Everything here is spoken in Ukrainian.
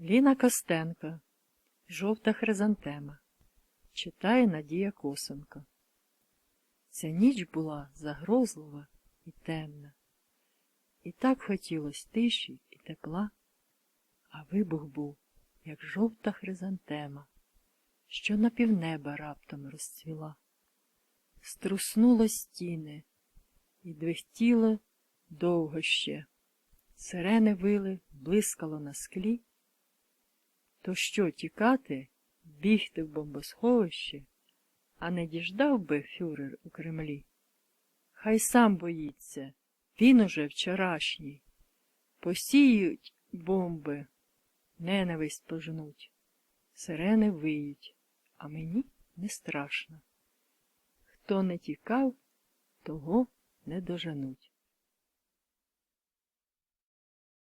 Ліна Костенка, Жовта хризантема. Читає Надія Косенко. Ця ніч була загрозлива і темна. І так хотілось тиші і тепла, а вибух був, як жовта хризантема, що на півнеба раптом розцвіла. Струснуло стіни, і двихтіло довго ще. Сирени вили, блискало на склі. То що, тікати, бігти в бомбосховище, а не діждав би фюрер у Кремлі? Хай сам боїться, він уже вчорашній. Посіють бомби, ненависть пожнуть, сирени виють, а мені не страшно. Хто не тікав, того не доженуть.